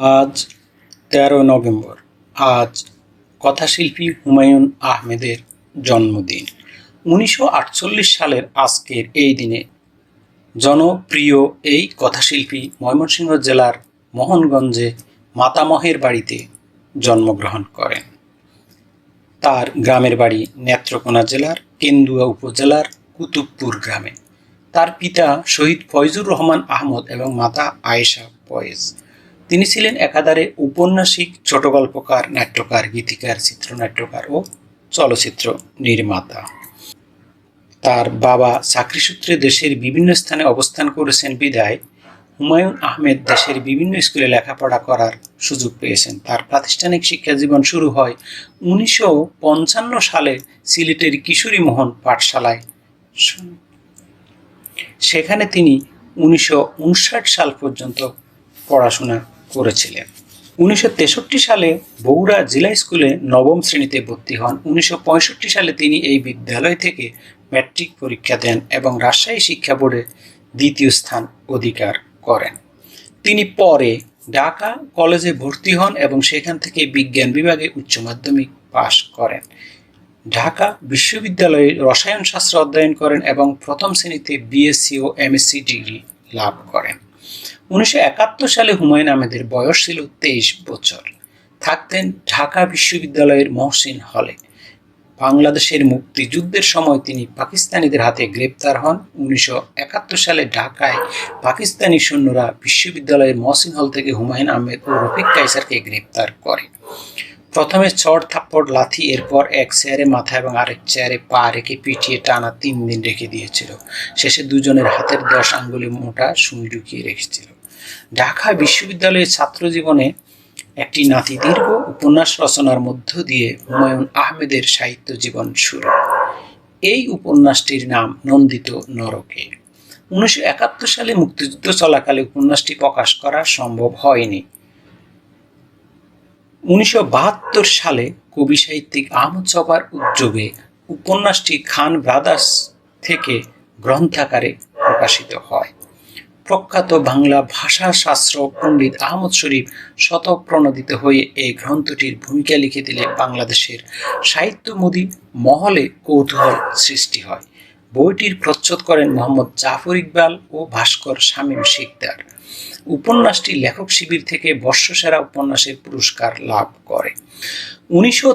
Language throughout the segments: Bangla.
আজ তেরো নভেম্বর। আজ কথাশিল্পী হুমায়ুন আহমেদের জন্মদিন। উনিশশো আটচল্লিশ সালের আজকের এই দিনে জনপ্রিয় এই কথাশিল্পী ময়মনসিংহ জেলার মোহনগঞ্জে মাতামহের বাড়িতে জন্মগ্রহণ করেন। তার গ্রামের বাড়ি নেত্রকোনা জেলার, কেন্দুয়া উপজেলার কুতুবপুর গ্রামে। তার পিতা শহীদ ফয়জুর রহমান আহমদ এবং মাতা আয়েশা ফয়েজ। তিনি ছিলেন একাধারে ঔপন্যাসিক ছোট গল্পকার নাট্যকার, গীতিকার, চিত্রনাট্যকার ও চলচ্চিত্র নির্মাতা। তার বাবা চাকরিসূত্রে দেশের বিভিন্ন স্থানে অবস্থান করেছেন বিদায়। হুমায়ুন আহমেদ দেশের বিভিন্ন স্কুলে লেখাপড়া করার সুযোগ পেয়েছেন। তার প্রাতিষ্ঠানিক শিক্ষা জীবন শুরু হয় উনিশশো পঞ্চান্ন সালে সিলেটের কিশোরী মোহন পাঠশালায়। সেখানে তিনি উনিশশো উনষাট সাল পর্যন্ত পড়াশোনা করেছিলেন। উনিশশো তেষট্টি সালে বগুড়া জেলা স্কুলে নবম শ্রেণীতে ভর্তি হন। উনিশশো পঁয়ষট্টি সালে তিনি এই বিদ্যালয় থেকে ম্যাট্রিক পরীক্ষা দেন এবং রাজশাহী শিক্ষা বোর্ডে দ্বিতীয় স্থান অধিকার করেন। তিনি পরে ঢাকা কলেজে ভর্তি হন এবং সেখান থেকে বিজ্ঞান বিভাগে উচ্চ মাধ্যমিক পাশ করেন। ঢাকা বিশ্ববিদ্যালয়ে রসায়ন শাস্ত্র অধ্যয়ন করেন এবং প্রথম শ্রেণীতে বিএসসি ও এমএসসি ডিগ্রি লাভ করেন। উনিশশো একাত্তর সালে হুমায়ুন আহমেদের বয়স ছিল তেইশ বছর। থাকতেন ঢাকা বিশ্ববিদ্যালয়ের মহসিন হলে। বাংলাদেশের মুক্তিযুদ্ধের সময় তিনি পাকিস্তানিদের হাতে গ্রেপ্তার হন। উনিশশো একাত্তর সালে ঢাকায় পাকিস্তানি সৈন্যরা বিশ্ববিদ্যালয়ের মহসিন হল থেকে হুমায়ুন আহমেদ ও রফিক কাইসারকে গ্রেপ্তার করে। প্রথমে চড় থাপ্পড় লাথি, এরপর এক চেয়ারে মাথা এবং আরেক চেয়ারে পা রেখে পিটিয়ে টানা তিন দিন রেখে দিয়েছিল। শেষে দুজনের হাতের দশ আঙ্গুলে মোটা সুই ঢুকিয়ে রেখেছিল। ঢাকা বিশ্ববিদ্যালয়ের ছাত্র জীবনে একটি নাতি দীর্ঘ উপন্যাস রচনার মধ্য দিয়ে হুমায়ুন আহমেদের সাহিত্য জীবন শুরু। এই উপন্যাসটির নাম নন্দিত নরকে। উনিশশো একাত্তর সালে মুক্তিযুদ্ধ চলাকালে উপন্যাসটি প্রকাশ করা সম্ভব হয়নি। উনিশশো বাহাত্তর সালে কবি সাহিত্যিক আহমদ সবার উদ্যোগে উপন্যাসটি খান ব্রাদার্স থেকে গ্রন্থাকারে প্রকাশিত হয়। প্রখ্যাত বাংলা ভাষা শাস্ত্র পণ্ডিত আহমদ শরীফ শতপ্রণোদিত হয়ে এই গ্রন্থটির ভূমিকা লিখে দিলে বাংলাদেশের সাহিত্যমোদী মহলে কৌতূহল সৃষ্টি হয়। বইটির প্রচ্ছদ করেন মোহাম্মদ জাফর ইকবাল ও ভাস্কর শামীম শিকদার। উপন্যাসটি লেখক শিবির থেকে বর্ষসেরা উপন্যাসের পুরস্কার লাভ করে। উনিশশো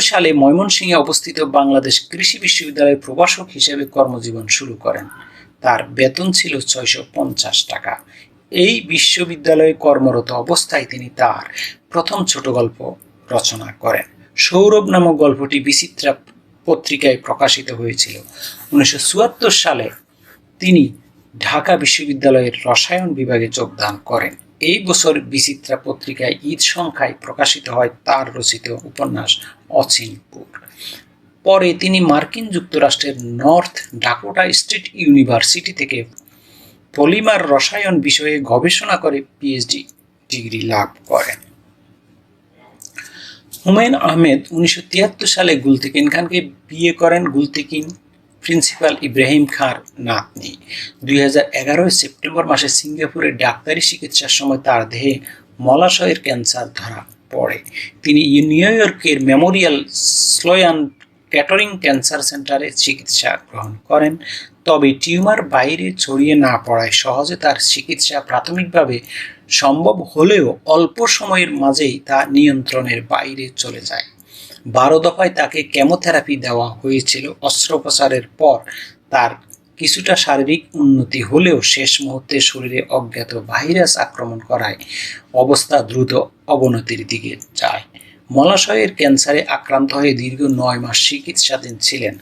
সালে ময়মনসিংহে অবস্থিত বাংলাদেশ কৃষি বিশ্ববিদ্যালয়ের প্রভাষক হিসেবে কর্মজীবন শুরু করেন। তার বেতন ছিল ছয়শো পঞ্চাশ টাকা। এই বিশ্ববিদ্যালয়ে কর্মরত অবস্থায় তিনি তার প্রথম ছোট গল্প রচনা করেন। সৌরভ নামক গল্পটি বিচিত্রা পত্রিকায় প্রকাশিত হয়েছিল। উনিশশো চুয়াত্তর সালে তিনি ঢাকা বিশ্ববিদ্যালয়ের রসায়ন বিভাগে যোগদান করেন। এই বছর বিচিত্রা পত্রিকায় ঈদ সংখ্যায় প্রকাশিত হয় তার রচিত উপন্যাস অচিনপুর পরে। তিনি মার্কিন যুক্তরাষ্ট্রের নর্থ ডাকোটা স্টেট ইউনিভার্সিটি থেকে পলিমার রসায়ন বিষয়ে গবেষণা করে পিএইচডি ডিগ্রি লাভ করেন। হুমায়ুন আহমেদ উনিশশো তিয়াত্তর সালে গুলতেকিন খানকে বিয়ে করেন গুলতেকিন প্রিন্সিপাল ইব্রাহিম খাঁর নাতনি। দুই হাজার সেপ্টেম্বর মাসে সিঙ্গাপুরে ডাক্তারি চিকিৎসার সময় তার দেহে মলাশয়ের ক্যান্সার ধরা পড়ে। তিনি নিউ ইয়র্কের মেমোরিয়াল স্লোয়ান ক্যাটারিং ক্যান্সার সেন্টারে চিকিৎসা গ্রহণ করেন। তবে টিউমার বাইরে ছড়িয়ে না পড়ায় সহজে তার চিকিৎসা প্রাথমিকভাবে সম্ভব হলেও অল্প সময়ের মাঝেই তা নিয়ন্ত্রণের বাইরে চলে যায়। বারো দফায় তাকে কেমোথেরাপি দেওয়া হয়েছিল। অস্ত্রোপচারের পর তার কিছুটা শারীরিক উন্নতি হলেও শেষ মুহূর্তে শরীরে অজ্ঞাত ভাইরাস আক্রমণ করায় অবস্থা দ্রুত অবনতির দিকে যায়। মলাশয়ের ক্যান্সারে আক্রান্ত হয়ে দীর্ঘ নয় মাস চিকিৎসাধীন ছিলেন।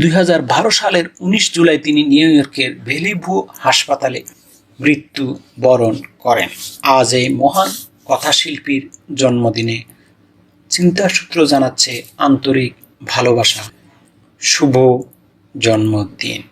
দুই হাজার বারো সালের উনিশ জুলাই তিনি নিউ ইয়র্কের ভেলিভু হাসপাতালে মৃত্যু বরণ করেন। আজ এই মহান কথাশিল্পীর জন্মদিনে চিন্তাসূত্র জানাচ্ছে আন্তরিক ভালোবাসা। শুভ জন্মদিন।